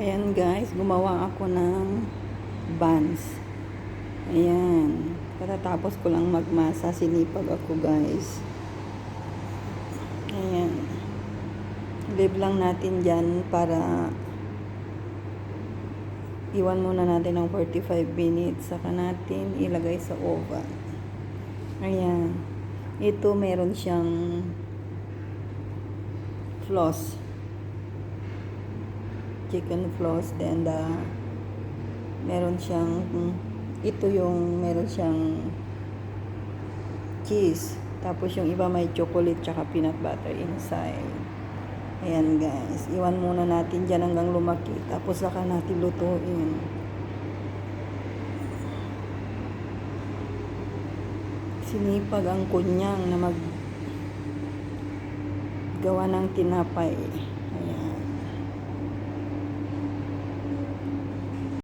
Ayan guys, gumawa ako ng buns. Ayan. Katatapos ko lang magmasa, sinipag ako guys. Ayan. Leave lang natin dyan para iwan muna natin ng 45 minutes. Saka natin ilagay sa oven. Ayan. Ito meron siyang floss chicken floss then the meron siyang ito yung meron siyang cheese. Tapos yung iba may chocolate tsaka peanut butter inside. Ayan guys. Iwan muna natin dyan hanggang lumaki. Tapos saka natin lutuin. Sinipag ang kunyang na mag gawa ng tinapay